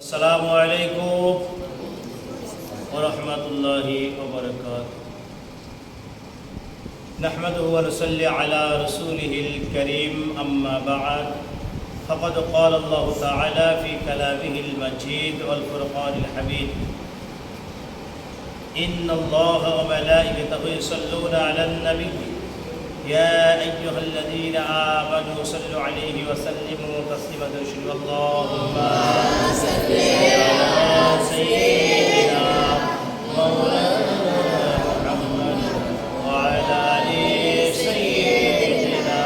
السلام عليكم ورحمة الله وبركاته. نحمده ونصلي على رسوله الكريم أما بعد فقد قال الله تعالى في كلامه المجيد والفرقان الحميد إن الله وملائكته يصلون على النبي يا أيها الذين آمنوا صلوا عليه وسلموا تسليما تشهد اللهم صل على سيدنا محمد وعلى سيدنا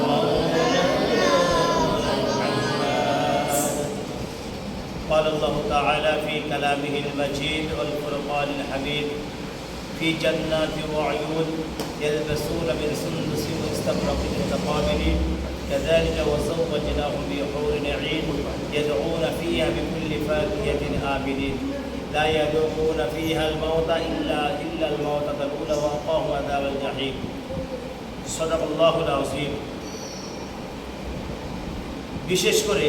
محمد. قال الله تعالى في كلامه المجيد والفرقان الحميد في جنات وعيون يلبسون من سندس واستبرق متقابلين كذلك وزوجناهم بحور عين يدعون فيها بكل فاكهة آمنين لا يذوقون فيها الموت إلا إلا الموتة الأولى ووقاهم عذاب الجحيم صدق الله العظيم বিশেষ করে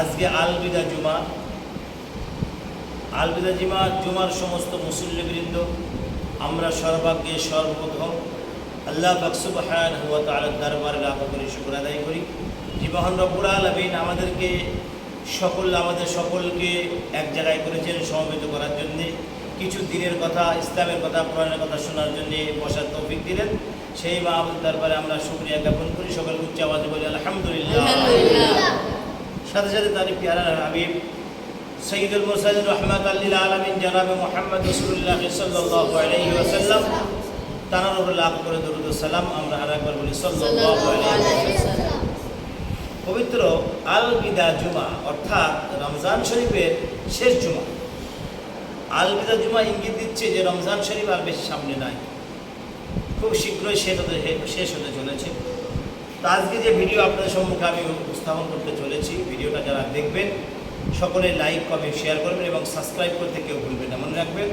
আজকে আলবিদা জুমা আলবিদা জিমা জুমার সমস্ত মুসল্লিবৃন্দ আমরা সর্বাগ্যে সর্বপ্রথম আল্লাহ বাকসুবাহান হুয়া তালার দরবার লাভ করে শুক্র আদায় করি। যে মহান রব্বুল আলমিন আমাদেরকে সকল আমাদের সকলকে এক জায়গায় করেছেন সমবেত করার জন্যে। কিছু দিনের কথা ইসলামের কথা কোরআনের কথা শোনার জন্য বসার তৌফিক দিলেন। সেই মাহবুদ দরবারে আমরা শুক্রিয়া জ্ঞাপন করি। সকল উচ্চ আওয়াজে বলি আলহামদুলিল্লাহ। সাথে সাথে তার পিয়ারা হাবিব আলমিন জানাবে মোহাম্মদ রসুল্লাহ লাভ করে আমরা বলি পবিত্র আল বিদা জুমা, অর্থাৎ রমজান শরীফের শেষ জুমা। আল বিদা জুমা ইঙ্গিত দিচ্ছে যে রমজান শরীফ আর বেশি সামনে নাই। খুব শীঘ্রই শেষ হতে শেষ হতে চলেছে। তো আজকে যে ভিডিও আপনাদের সম্মুখে আমি উপস্থাপন করতে চলেছি, ভিডিওটা যারা দেখবেন সকলে লাইক কমেন্ট শেয়ার করবেন এবং সাবস্ক্রাইব করতে কেউ ভুলবেন না। মনে রাখবেন,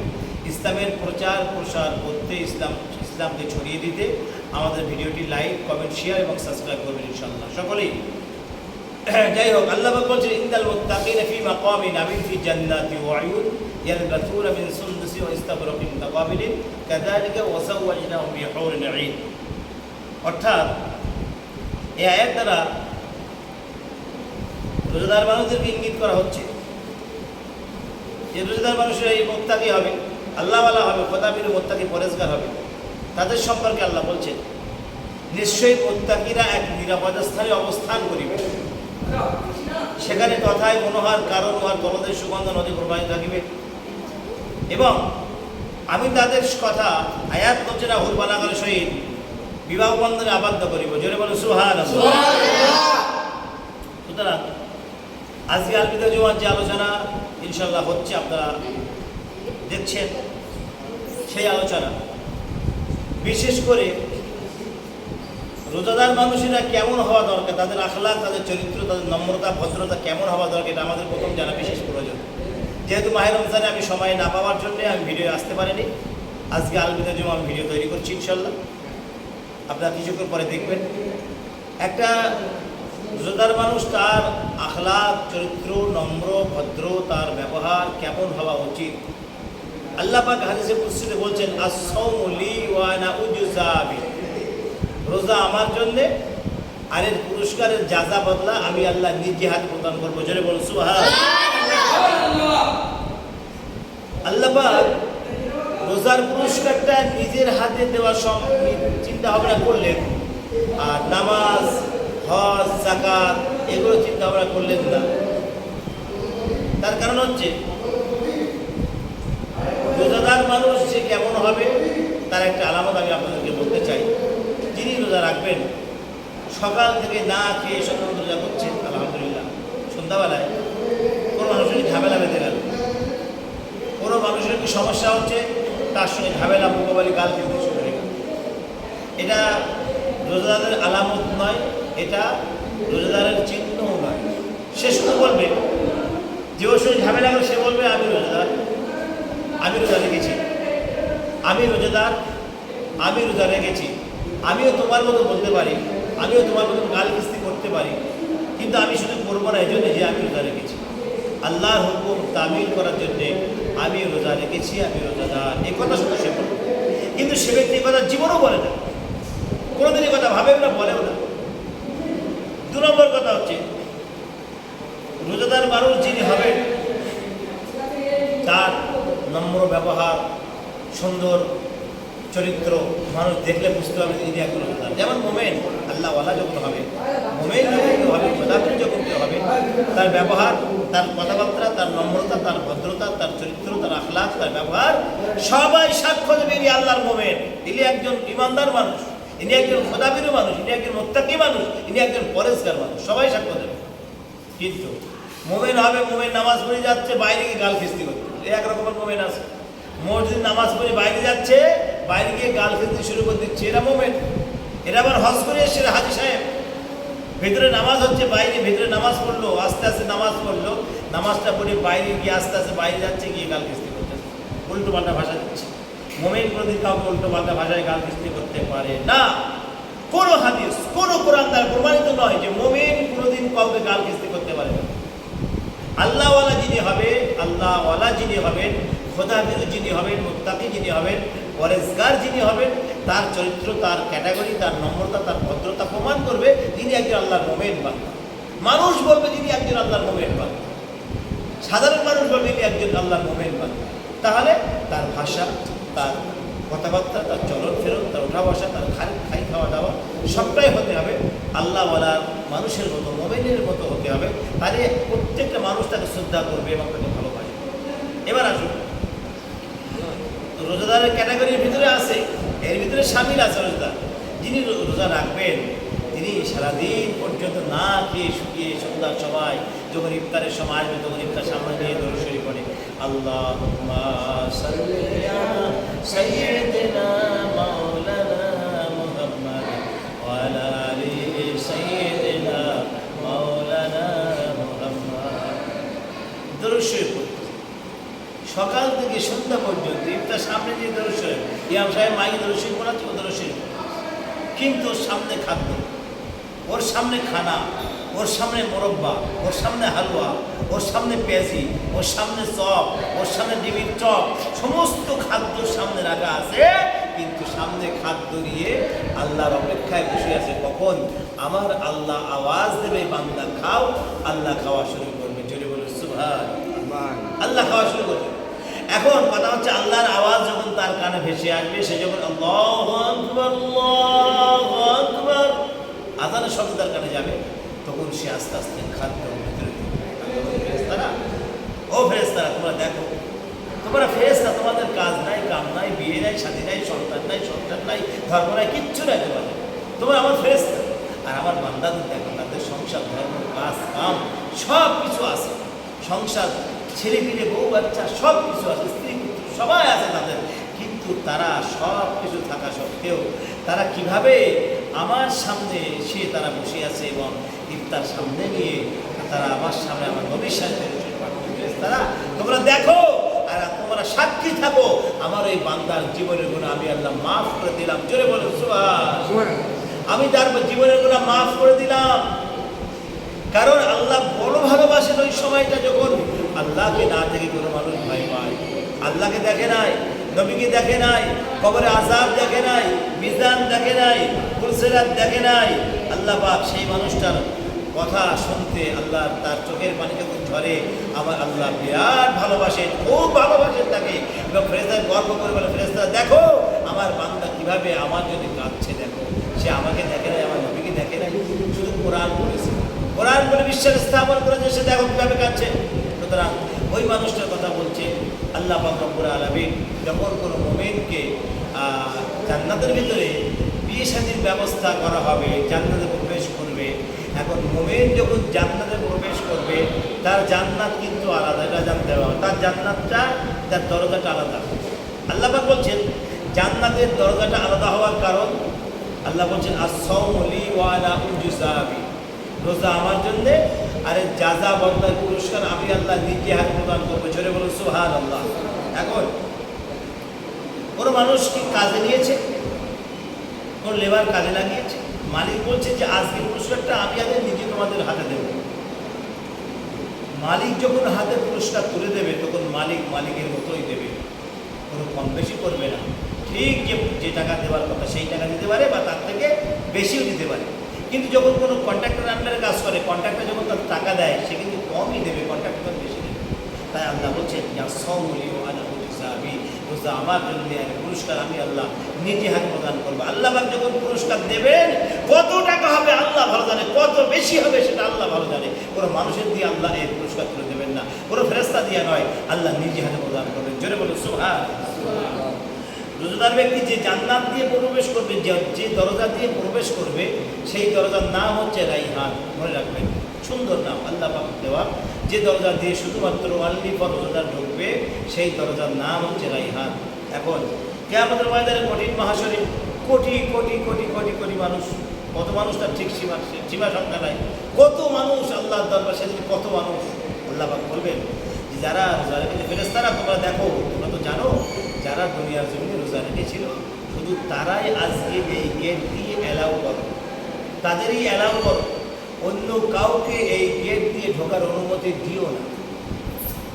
ইসলামের প্রচার প্রসার করতে ইসলাম, ইসলামকে ছড়িয়ে দিতে আমাদের ভিডিওটি লাইক কমেন্ট শেয়ার এবং সাবস্ক্রাইব করবেন ইনশাল্লাহ সকলেই। যাই হোক, আল্লাহ বলছেন, ইন্দাল মুত্তাকিনা ফি মাকামিন আমিন ফি জান্নাতি ওয়া আয়ুন মিন সুনদুসি ওয়া কাযালিকা আইন অর্থাৎ, এই আয়াত দ্বারা রোজাদার মানুষদেরকে ইঙ্গিত করা হচ্ছে? যে রোজাদার মানুষের এই মোত্তাকি হবে আল্লাহওয়ালা হবে খোদাবির মোত্তাকি পরেজগার হবে তাদের সম্পর্কে আল্লাহ বলছেন নিশ্চয়ই মোত্তাকিরা এক নিরাপদ স্থানে অবস্থান করিবে। সেখানে তথায় মনোহার কারণ উহার দলদের সুগন্ধ নদী প্রবাহিত থাকিবে। এবং আমি তাদের কথা আয়াত করছে না হুরবানাগরের সহিত বিবাহ বন্ধনে আবদ্ধ করিব। জোরে বলো সুহান সুতরাং আজকে আলবিদা জুমার যে আলোচনা ইনশাল্লাহ হচ্ছে, আপনারা দেখছেন সেই আলোচনা। বিশেষ করে রোজাদার মানুষেরা কেমন হওয়া দরকার, তাদের আখলাক তাদের চরিত্র, তাদের নম্রতা, ভদ্রতা কেমন হওয়া দরকার, এটা আমাদের প্রথম জানা বিশেষ প্রয়োজন। যেহেতু মাহের রমজানে আমি সময় না পাওয়ার জন্য আমি ভিডিও আসতে পারিনি, আজকে আলবিদা জমা আমি ভিডিও তৈরি করছি ইনশাল্লাহ আপনারা কিছুক্ষণ পরে দেখবেন। একটা রোজাদার মানুষ তার আখলাক চরিত্র, নম্র, ভদ্র, তার ব্যবহার কেমন হওয়া উচিত? আল্লাহ পাক হাদিসে কুসিতে বলছেন রোজা আমার জন্যে আর এর পুরস্কারের যাজা বদলা আমি আল্লাহ নিজে হাত প্রদান করব। জোরে বলুন সুহান আল্লাহ পাক রোজার পুরস্কারটা নিজের হাতে দেওয়ার সব চিন্তা ভাবনা করলেন। আর নামাজ হজ জাকাত, এগুলো চিন্তা ভাবনা করলেন না। তার কারণ হচ্ছে, রোজাদার মানুষ যে কেমন হবে, তার একটা আলামত আমি আপনাদেরকে বলতে চাই। যিনি রোজা রাখবেন, সকাল থেকে না খেয়ে সকাল রোজা করছেন, আলহামদুলিল্লাহ। সন্ধ্যাবেলায় কোনো মানুষের ঝামেলা বেঁধে গেল। কোনো মানুষের কি সমস্যা হচ্ছে, তার সঙ্গে ঝামেলা মোকাবেলি গাল কিন্তু শুরু হয়ে গেল। এটা রোজাদারের আলামত নয় এটা রোজাদারের চিহ্নও নয় সে শুধু বলবে, যে ওর সঙ্গে ঝামেলা করে সে বলবে, আমি রোজাদার, আমি রোজা রেখেছি। আমি রোজাদার, আমি রোজা রেখেছি। আমিও তোমার মতো বলতে পারি, আমিও তোমার মতো গাল কিস্তি করতে পারি। কিন্তু আমি শুধু করব না এই জন্য যে আমি রোজা রেখেছি। আল্লাহর হুকুম তামিল করার জন্য আমি রোজা রেখেছি, আমি রোজাদার। এই কথা শুধু সে বলে কিন্তু সে ব্যক্তি কথা জীবনও বলে না। কোনোদিন কথা ভাবেও না, বলেও না। দু নম্বর কথা হচ্ছে, রোজাদার মানুষ যিনি হবেন, তার নম্র ব্যবহার, সুন্দর চরিত্র মানুষ দেখলে বুঝতে হবে ইনি একজন রোজাদার। যেমন মোমেন আল্লাহওয়ালা যখন হবে, মোমেন যখন কেউ হবে খোদাফির যখন কেউ হবে, তার ব্যবহার, তার কথাবার্তা, তার নম্রতা, তার ভদ্রতা, তার চরিত্র, তার আখলাখ, তার ব্যবহার, সবাই সাক্ষ্য দেবে আল্লাহর মোমেন। ইনি একজন ইমানদার মানুষ। ইনি একজন খোদাফিরও মানুষ, ইনি একজন মোত্তাকি মানুষ, ইনি একজন পরেশগার মানুষ। সবাই সাক্ষ্য দেবে। কিন্তু মোমেন হবে, মোমেন নামাজ পড়ে যাচ্ছে, বাইরে গিয়ে গাল খিস্তি করতে এই এক রকমের মোমেন আছে। মসজিদ নামাজ পড়ে বাইরে যাচ্ছে, বাইরে গিয়ে গাল খিস্তি শুরু করে দিচ্ছে, এরা মোমেন। এরা আবার হজ করে এসছে হাজি সাহেব। ভেতরে নামাজ হচ্ছে, বাইরে ভেতরে নামাজ পড়ল, আস্তে আস্তে নামাজ পড়ল। নামাজটা পড়ে বাইরে গিয়ে আস্তে আস্তে বাইরে যাচ্ছে, গিয়ে গাল খিস্তি করতে উল্টো পাল্টা ভাষা দিচ্ছে। মোমেন কোনোদিন কাউকে উল্টো পাল্টা ভাষায় গাল কিস্তি করতে পারে না। কোনো হাদিস, কোনো কোরআন দ্বারা প্রমাণিত নয় যে মোমেন কোনোদিন কাউকে গাল কিস্তি করতে পারে না। আল্লাহওয়ালা যিনি হবে আল্লাহওয়ালা যিনি হবেন খোদাবির যিনি হবেন, মুত্তাকি যিনি হবেন, পরেজগার যিনি হবেন, তার চরিত্র, তার ক্যাটাগরি, তার নম্রতা, তার ভদ্রতা প্রমাণ করবে তিনি একজন আল্লাহর মোমেন বান্দা। মানুষ বলবে যিনি একজন আল্লাহর মোমেন বান্দা। সাধারণ মানুষ বলবে তিনি একজন আল্লাহর মোমেন বান্দা। তাহলে তার ভাষা তার কথাবার্তা, তার চলন ফেরত, তার ওঠা বসা তার খাই খাই খাওয়া দাওয়া, সবটাই হতে হবে। আল্লাহওয়ালার মানুষের মতো মোবাইলের মতো হতে হবে। তাহলে প্রত্যেকটা মানুষ তাকে শ্রদ্ধা করবে এবং তাকে ভালোবাসবে। এবার আসুন। রোজাদারের ক্যাটাগরির ভিতরে আছে, এর ভিতরে সামিল আছে রোজাদার। যিনি রোজা রাখবেন, তিনি সারাদিন পর্যন্ত না খেয়ে শুকিয়ে সন্ধ্যার সময় যখন ইফতারের সময় আসবে, তখন ইফতার সামনে নিয়ে দরশরী পড়ে আল্লাহ সৈয়দনা মাওলানা মুহাম্মদ ওয়ালা আলি সৈয়দনা মাওলানা মুহাম্মদ। দরশরী পড়ে। সকাল থেকে সন্ধ্যা পর্যন্ত ইফতার সামনে যে দর্শন ইয়াম সাহেব দর্শন করাচ্ছে ও দর্শন কিন্তু সামনে খাদ্য, ওর সামনে খানা ওর সামনে মোরব্বা ওর সামনে হালুয়া ওর সামনে পেঁয়াজি ওর সামনে চপ ওর সামনে ডিমির চপ সমস্ত খাদ্য সামনে রাখা আছে। কিন্তু সামনে খাদ্য দিয়ে আল্লাহর অপেক্ষায় বসে আছে কখন? আমার আল্লাহ আওয়াজ দেবে বান্দা খাও আল্লাহ খাওয়া শুরু করবে। জোরে বলে সুভাষ আল্লাহ। খাওয়া শুরু করবে। এখন কথা হচ্ছে আল্লাহর আওয়াজ যখন তার কানে ভেসে আসবে সে যখন আল্লাহু আকবার, আল্লাহু আকবার, আজানের শব্দ তার কানে যাবে। তখন সে আস্তে আস্তে খাদ্য ভিতরে ফেরেশতারা, ও ফেরেস্তারা তোমরা দেখো। তোমরা ফেরেস্তা তোমাদের কাজ নাই কাম নাই বিয়ে নাই শাদী নাই সন্তান নাই সন্তান নাই ধর্ম নাই কিচ্ছু নাই তোমাদের। তোমরা আমার ফেরেস্তা আর আমার বান্দাদের দেখো তাদের সংসার ধর্ম কাজ কাম সব কিছু আছে। সংসার ছেলে পিলে বউ বাচ্চা সব কিছু আছে স্ত্রী সবাই আছে তাদের। কিন্তু তারা সব কিছু থাকা সত্ত্বেও তারা কীভাবে আমার সামনে সে তারা বসে আছে এবং ইফতার সামনে নিয়ে তারা আমার সামনে আমার নবীর সাথে তারা তোমরা দেখো আর তোমরা সাক্ষী থাকো। আমার ওই বান্দার জীবনের গুণ আমি আল্লাহ মাফ করে দিলাম। জোরে বলো আমি তার জীবনের গুণা মাফ করে দিলাম। কারণ আল্লাহ বড় ভালোবাসেন ওই সময়টা যখন আল্লাহকে না থেকে কোনো মানুষ ভয় পায়। আল্লাহকে দেখে নাই। নবীকে দেখে নাই, কবরে আজাব দেখে নাই, মিজান দেখে নাই ফুলসেরাত দেখে নাই। আল্লাহ পাক সেই মানুষটার কথা শুনতে আল্লাহ তার চোখের পানি যখন ঝরে আমার আল্লাহ বিরাট ভালোবাসেন, খুব ভালোবাসেন তাকে। এবং ফেরেস্তার গর্ব করে বলে ফেরেস্তা দেখো, আমার বান্দা কীভাবে আমার যদি কাঁদছে, দেখো। সে আমাকে দেখে নাই, আমার নবীকে দেখে নাই, শুধু কোরআন বলেছে কোরআন বলে বিশ্বাস স্থাপন করেছে, সে দেখো কীভাবে কাঁদছে। সুতরাং ওই মানুষটার কথা আল্লাহ বাকরপুর আলমিন যখন কোনো মোমেনকে জান্নাতের ভিতরে বিয়ে শাদীর ব্যবস্থা করা হবে, জান্নাতে প্রবেশ করবে, এখন মোমেন যখন জান্নাতে প্রবেশ করবে, তার জান্নাত কিন্তু আলাদা, এটা জানতে হবে। তার জান্নাতটা, তার দরজাটা আলাদা। আল্লাহ পাক বলছেন, জান্নাতের দরজাটা আলাদা হওয়ার কারণ, আল্লাহ বলছেন আসলি ওয়ালা উজুসাবি রোজা আমার জন্যে আরে যা যা বন্দার পুরস্কার, আমি আল্লাহ নিজে হাত প্রদান করব। জোরে বলুন সুহান আল্লাহ এখন, কোনো মানুষ কি কাজে নিয়েছে? কোন লেবার কাজে লাগিয়েছে? মালিক বলছে যে আজকের পুরস্কারটা আমি আগে নিজে তোমাদের হাতে দেবো। মালিক যখন হাতে পুরস্কার তুলে দেবে, তখন মালিক মালিকের মতোই দেবে। কোনো কম বেশি করবে না। ঠিক যে যে টাকা দেওয়ার কথা, সেই টাকা দিতে পারে বা তার থেকে বেশিও দিতে পারে। কিন্তু যখন কোনো কন্ট্রাক্টর আন্ডারে কাজ করে কন্ট্রাক্টর যখন তার টাকা দেয়, সে কিন্তু কমই দেবে কন্ট্রাক্টর বেশি দেবে। তাই আল্লাহ বলছেন রোজা আমার জন্য পুরস্কার আমি আল্লাহ নিজে হাত প্রদান করব। আল্লাহ যখন পুরস্কার দেবেন, কত টাকা হবে আল্লাহ ভালো জানে, কত বেশি হবে সেটা আল্লাহ ভালো জানে। কোনো মানুষের দিয়ে আল্লাহ এই পুরস্কার তুলে দেবেন না, কোনো ফেরস্তা দিয়ে নয়, আল্লাহ নিজে হাতে প্রদান করবেন। জোরে বলুন সুহান রোজাদার ব্যক্তি যে জান্নাত দিয়ে প্রবেশ করবে, যে দরজা দিয়ে প্রবেশ করবে, সেই দরজার নাম হচ্ছে রাইহান। মনে রাখবেন, সুন্দর নাম, আল্লাহ পাক দেওয়া। যে দরজা দিয়ে শুধুমাত্র আল্লি পর রোজাদার ঢুকবে, সেই দরজার নাম হচ্ছে রাইহান। এখন কে আমাদের ময়দানে কঠিন মহাশরী কোটি কোটি কোটি কোটি কোটি মানুষ, কত মানুষ তার ঠিক সীমা সীমা সংখ্যা নাই, কত মানুষ আল্লাহর দরবার সেদিন কত মানুষ, আল্লাহ পাক বলবেন যারা রেখেছে ফেরেস্তারা তোমরা দেখো, তোমরা তো জানো, যারা দুনিয়ার জমিনে রোজা রেখেছিল শুধু তারাই আজকে এই গেট দিয়ে অ্যালাউ করো। তাদেরই অ্যালাউ করো, অন্য কাউকে এই গেট দিয়ে ঢোকার অনুমতি দিও না।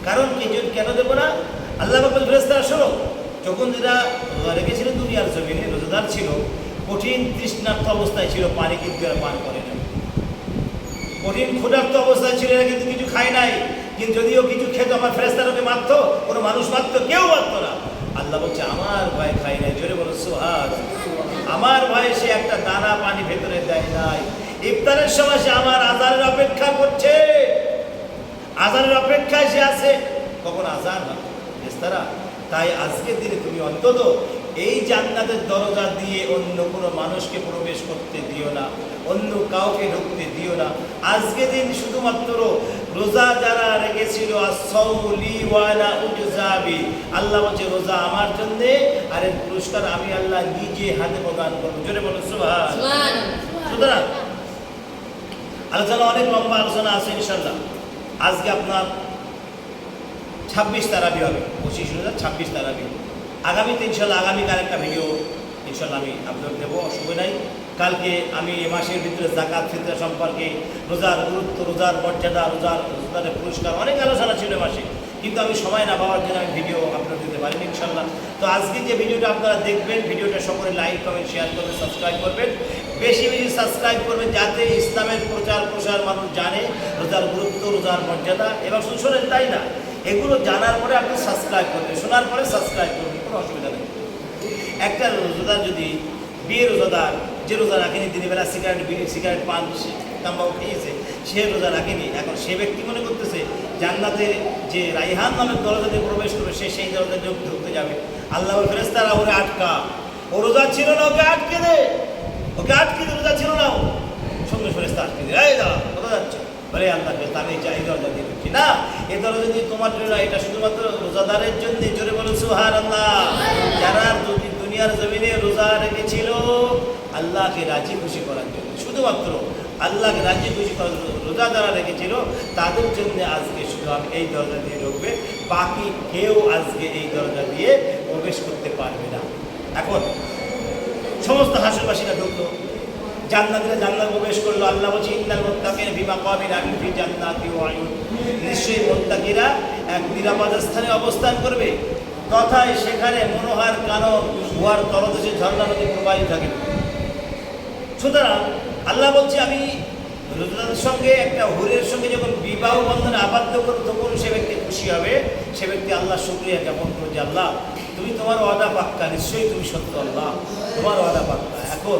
কারণ কি কেন দেবো না? আল্লাহ বাবুল ফেরেস্তারা শোনো যখন যারা রোজা রেখেছিল দুনিয়ার জমিনে, রোজাদার ছিল, কঠিন তৃষ্ণার্থ অবস্থায় ছিল, পানি কিন্তু এরা পান করে না কঠিন ক্ষুধার্ত অবস্থায় ছিল, এরা কিন্তু কিছু খায় নাই। কিন্তু যদিও কিছু খেত, আমার ফেরেস্তারকে মারতো, কোনো মানুষ মারতো, কেউ মারতো না। আল্লাহ বলছে, আমার ভয় খাই নাই। জোরে বলো সোহাগ আমার ভয়ে সে একটা দানা পানি ভেতরে দেয় নাই। ইফতারের সময় সে আমার আজানের অপেক্ষা করছে। আজানের অপেক্ষায় সে আছে। কখন আজান? হয় তাই আজকের দিনে তুমি অন্তত এই জান্নাতের দরজা দিয়ে অন্য কোনো মানুষকে প্রবেশ করতে দিও না অন্য কাউকে ঢুকতে দিও না। আজকে দিন শুধুমাত্র রোজা যারা রেখেছিল আল্লাহ বলছে রোজা আমার জন্যে আর এর পুরস্কার আমি আল্লাহ নিজে হাতে প্রদান করব। জোরে বলো সুতরাং আলোচনা অনেক লম্বা আলোচনা আছে ইনশাল্লাহ আজকে আপনার ছাব্বিশ তারাবি হবে পঁচিশ হাজার ছাব্বিশ তারাবি। আগামীতে ইনশাল্লাহ আগামীকাল একটা ভিডিও ইনশাল্লাহ আমি আপলোড দেবো, অসুবিধা নাই। কালকে আমি এ মাসের ভিতরে জাকাত ফিতরা সম্পর্কে রোজার গুরুত্ব, রোজার মর্যাদা, রোজার রোজাদের পুরস্কার অনেক আলোচনা ছিল মাসে। কিন্তু আমি সময় না পাওয়ার জন্য আমি ভিডিও আপলোড দিতে পারিনি ইনশাল্লাহ তো আজকে যে ভিডিওটা আপনারা দেখবেন ভিডিওটা সকলে লাইক কমেন্ট শেয়ার করবেন সাবস্ক্রাইব করবেন। বেশি বেশি সাবস্ক্রাইব করবেন যাতে ইসলামের প্রচার প্রসার মানুষ জানে রোজার গুরুত্ব, রোজার মর্যাদা। এবং শুধু তাই না, এগুলো জানার পরে আপনি সাবস্ক্রাইব করবেন, শোনার পরে সাবস্ক্রাইব করবেন। একটা রোজাদার যদি বিয়ে রোজাদার, যে রোজা রাখেনি, দিনের বেলা সিগারেট সিগারেট পান তাম্বাকু খেয়েছে, সে রোজা রাখেনি। এখন সে ব্যক্তি মনে করতেছে, জান্নাতে যে রাইহান নামের দরজা দিয়ে প্রবেশ করবে, সে সেই দরজা যোগ ঢুকতে যাবে। আল্লাহ ফেরেস্তারা ওরে আটকা। ও রোজা ছিল না, ওকে আটকে দে। ওকে আটকে দে, রোজা ছিল না সঙ্গে ফেরেস্তা আটকে দে। এই দাঁড়া কোথায় যাচ্ছে। বলে, আল্লাহ ফেরেস্তা আমি এই দরজা দিয়ে ঢুকছি না এ দরজা দিয়ে তোমার জন্য এটা শুধুমাত্র রোজাদারের জন্য জোরে বলুন সুহার আল্লাহ যারা যদি দুনিয়ার জমিনে রোজা রেখেছিল আল্লাহকে রাজি খুশি করার জন্য। শুধুমাত্র আল্লাহকে রাজি খুশি করার জন্য রোজা যারা রেখেছিল, তাদের জন্য আজকে শুধু আমি এই দরজা দিয়ে ঢুকবে। বাকি কেউ আজকে এই দরজা দিয়ে প্রবেশ করতে পারবে না। এখন সমস্ত হাসুরবাসীরা ঢুকলো। জান্নাতিরা জান্নাত প্রবেশ করল। আল্লাহ বলছে, ইন্নাল মুত্তাকিন বিমা কাবিল আমিন ফি জান্নাতি নিশ্চয়ই মোত্তাকিরা এক নিরাপদ স্থানে অবস্থান করবে। তথায় সেখানে মনোহার কানন উহার তলদেশে ঝর্ণা নদী প্রবাহিত থাকে। সুতরাং আল্লাহ বলছে, আমি রোজাদারের সঙ্গে একটা হুরের সঙ্গে যখন বিবাহ বন্ধনে আবদ্ধ করব, তখন সে ব্যক্তি খুশি হবে। সে ব্যক্তি আল্লাহ শুক্রিয়া জ্ঞাপন যে, আল্লাহ, তুমি তোমার অদা পাক্কা, নিশ্চয়ই তুমি সত্য, আল্লাহ, তোমার অদা পাক্কা। এখন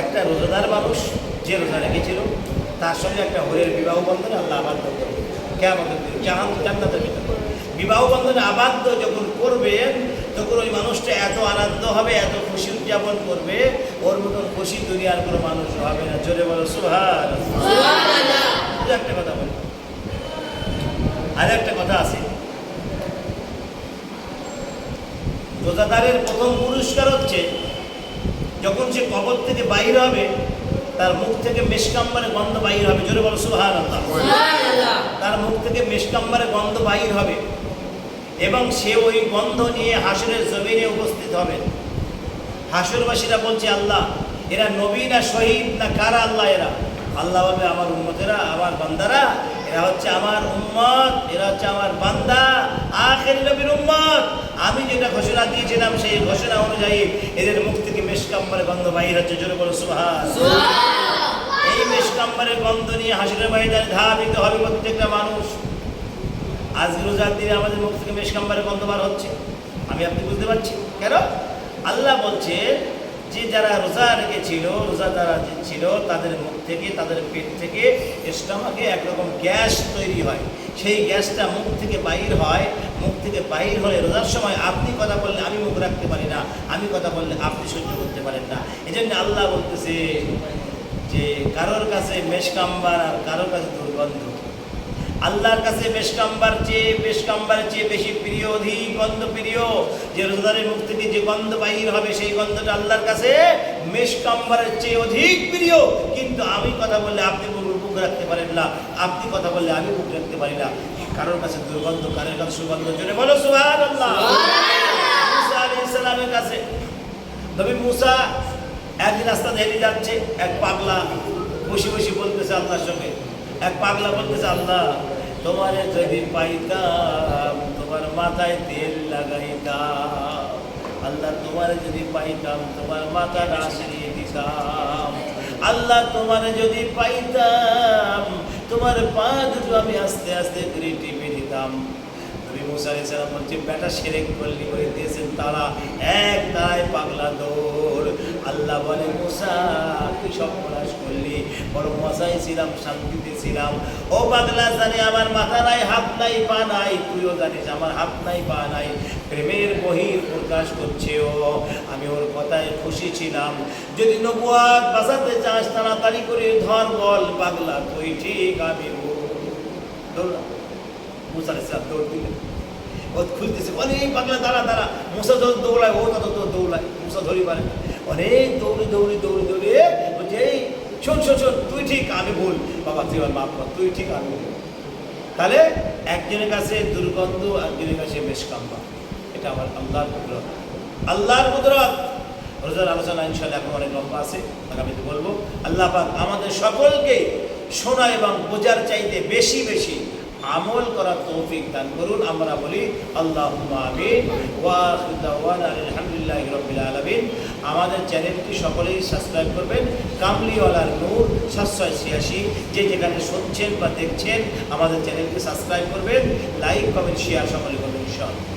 একটা রোজাদার মানুষ যে রোজা রেখেছিল তার সঙ্গে একটা হরের বিবাহ বন্ধনে আল্লাহ আবদ্ধ করবে। কেমন জাহান জান্নাতের ভিতরে। বিবাহ বন্ধনে আবদ্ধ যখন করবেন তখন ওই মানুষটা এত আনন্দ হবে এত খুশি উদযাপন করবে ওর মতন খুশি দুনিয়ার কোনো মানুষ হবে না। জোরে বলো সুহার একটা কথা বলি। আর একটা কথা আছে। রোজাদারের প্রথম পুরস্কার হচ্ছে যখন সে কবর থেকে বাইর হবে তার মুখ থেকে মেশকাম্বারে গন্ধ বাইর হবে। জোরে বলো সুহার তার মুখ থেকে মেশকাম্বারে গন্ধ বাইর হবে। এবং সে ওই গন্ধ নিয়ে হাসরের জমিনে উপস্থিত হবে হাসুরবাসীরা বলছে আল্লাহ এরা নবী না শহীদ না কারা আল্লাহ এরা? আল্লাহ বলবে আমার উন্মতেরা আমার বান্দারা এরা হচ্ছে আমার উম্মত এরা হচ্ছে আমার বান্দা আখের নবীর উম্মত। আমি যেটা ঘোষণা দিয়েছিলাম সেই ঘোষণা অনুযায়ী এদের মুখ থেকে মেশকাম্বারে গন্ধ বাহির হচ্ছে। জোরে বলো সুহান এই মেশকাম্বারের গন্ধ নিয়ে হাসির ময়দানে ধাবিত হবে প্রত্যেকটা মানুষ। আজ রোজার দিনে আমাদের মুখ থেকে মেশকাম্বারের গন্ধ বার হচ্ছে। আমি আপনি বুঝতে পারছি কেন? আল্লাহ বলছে যে যারা রোজা রেখেছিল, রোজা যারা ছিল তাদের মুখ থেকে, তাদের পেট থেকে স্টমাকে একরকম গ্যাস তৈরি হয়। সেই গ্যাসটা মুখ থেকে বাইর হয়। মুখ থেকে বাইর হলে রোজার সময় আপনি কথা বললে আমি মুখ রাখতে পারি না, আমি কথা বললে আপনি সহ্য করতে পারেন না। এই জন্য আল্লাহ বলতেছে যে কারোর কাছে মেশকাম্বার আর কারোর কাছে দুর্গন্ধ। আল্লাহর কাছে মেশকাম্বার চেয়ে মেশকাম্বারের চেয়ে বেশি প্রিয়, অধিক গন্ধ প্রিয়। যে রোজারের মুখ থেকে যে গন্ধ বাহির হবে, সেই গন্ধটা আল্লাহর কাছে মেশকাম্বারের চেয়ে অধিক প্রিয়। কিন্তু আমি কথা বললে আপনি মুখ রাখতে পারেন না। আপনি কথা বললে আমি মুখ রাখতে পারি না। কারোর কাছে দুর্গন্ধ, কারোর কাছে সুগন্ধ জন্য বলো সুহান আল্লাহ মুসা আলাইহিস সালামের কাছে। নবী মুসা একদিন রাস্তা হেঁটে যাচ্ছে, এক পাগলা বসে বসে বলতেছে আল্লাহর সঙ্গে এক পাগলা বলতেছে আল্লাহ তোমারে যদি পাইতাম, তোমার মাথায় তেল লাগাইতাম। আল্লাহ তোমার যদি পাইতাম, তোমার মাথা আসিয়ে দিতাম। আল্লাহ তোমার যদি পাইতাম, তোমার পা দুটো আমি আস্তে আস্তে করে টিপে দিতাম। নবী মুসা আলাইহিস সালাম বলছে, বেটা সেরেক করলি করে দিয়েছেন তারা এক তারায় পাগলা দৌড়। আল্লাহ বলে, মুসা, তুই সব বড় মজাই ছিলাম, শান্তিতে ছিলাম। ও পাগলা জানে আমার মাথা নাই, হাত নাই, পা নাই, তুইও জানিস আমার হাত নাই, পা নাই। প্রেমের বহির প্রকাশ করছে ও, আমি ওর কথায় খুশি ছিলাম। যদি নবুয়াত বাঁচাতে চাস, তাড়াতাড়ি করে ধর বল, পাগলা তুই ঠিক আমি ভুল। দৌড়া মুসা দৌড় দিলেন। ও খুলতেছে, অনেক পাগলা, দাঁড়া দাঁড়া। মুসা যত দৌড়ায়, ও তো দৌড়ায়। মুসা ধরি পারে অনেক দৌড়ি দৌড়ি দৌড়ি, দৌড়ে এই শোন শোন শোন, তুই ঠিক আমি ভুল। বাবা, তুই মাফ কর, তুই ঠিক আমি ভুল। তাহলে একজনের কাছে দুর্গন্ধ একজনের কাছে বেশ কাম্বা এটা আমার আল্লাহর কুদরত। আল্লাহর কুদরত। রোজার আলোচনা ইনশাল্লাহ এখন অনেক লম্বা আছে, আগামীতে বলব। আল্লাহ পাক আমাদের সকলকে শোনা এবং বোঝার চাইতে বেশি বেশি আমল করার তৌফিক দান করুন। আমরা বলি আল্লাহ আমিন। দাওয়ানা আলহামদুলিল্লাহি রাব্বিল আলমিন। আমাদের চ্যানেলটি সকলেই সাবস্ক্রাইব করবেন। কামলিওয়ালার নূর সাতশয় ছিয়াশি। যে যেখানে শুনছেন বা দেখছেন, আমাদের চ্যানেলকে সাবস্ক্রাইব করবেন। লাইক কমেন্ট শেয়ার সকলে করবেন, ইনশাআল্লাহ।